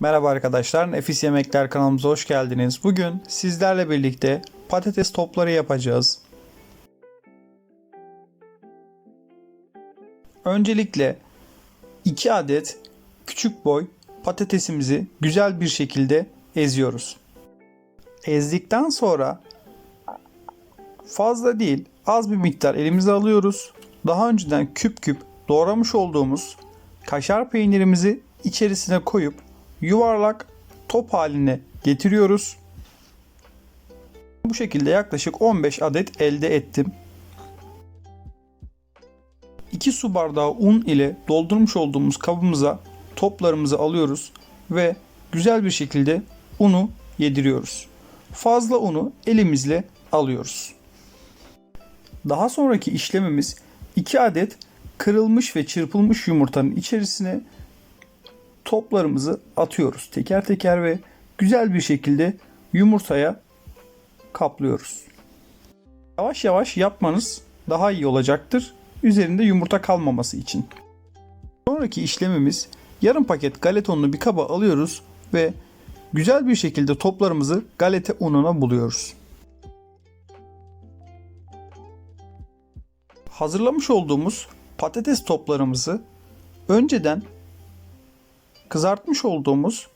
Merhaba arkadaşlar, Nefis Yemekler kanalımıza hoş geldiniz. Bugün sizlerle birlikte patates topları yapacağız. Öncelikle 2 adet küçük boy patatesimizi güzel bir şekilde eziyoruz. Ezdikten sonra fazla değil az bir miktar elimize alıyoruz. Daha önceden küp küp doğramış olduğumuz kaşar peynirimizi içerisine koyup yuvarlak top haline getiriyoruz. Bu şekilde yaklaşık 15 adet elde ettim. 2 su bardağı un ile doldurmuş olduğumuz kabımıza toplarımızı alıyoruz ve güzel bir şekilde unu yediriyoruz. Fazla unu elimizle alıyoruz. Daha sonraki işlemimiz 2 adet kırılmış ve çırpılmış yumurtanın içerisine toplarımızı atıyoruz teker teker ve güzel bir şekilde yumurtaya kaplıyoruz. Yavaş yavaş yapmanız daha iyi olacaktır. Üzerinde yumurta kalmaması için. Sonraki işlemimiz yarım paket galeta ununu bir kaba alıyoruz ve güzel bir şekilde toplarımızı galeta ununa buluyoruz. Hazırlamış olduğumuz patates toplarımızı önceden kızartmış olduğumuz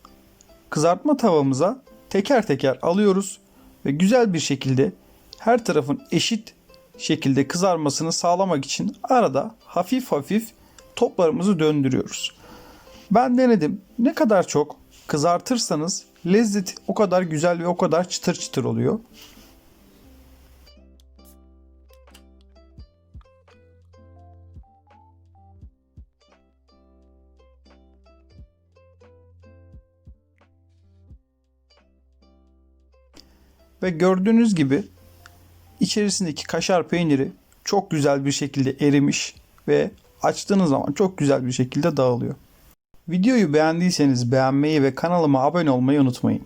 kızartma tavamıza teker teker alıyoruz ve güzel bir şekilde her tarafın eşit şekilde kızarmasını sağlamak için arada hafif hafif toplarımızı döndürüyoruz. Ben denedim. Ne kadar çok kızartırsanız lezzeti o kadar güzel ve o kadar çıtır çıtır oluyor. Ve gördüğünüz gibi içerisindeki kaşar peyniri çok güzel bir şekilde erimiş ve açtığınız zaman çok güzel bir şekilde dağılıyor. Videoyu beğendiyseniz beğenmeyi ve kanalıma abone olmayı unutmayın.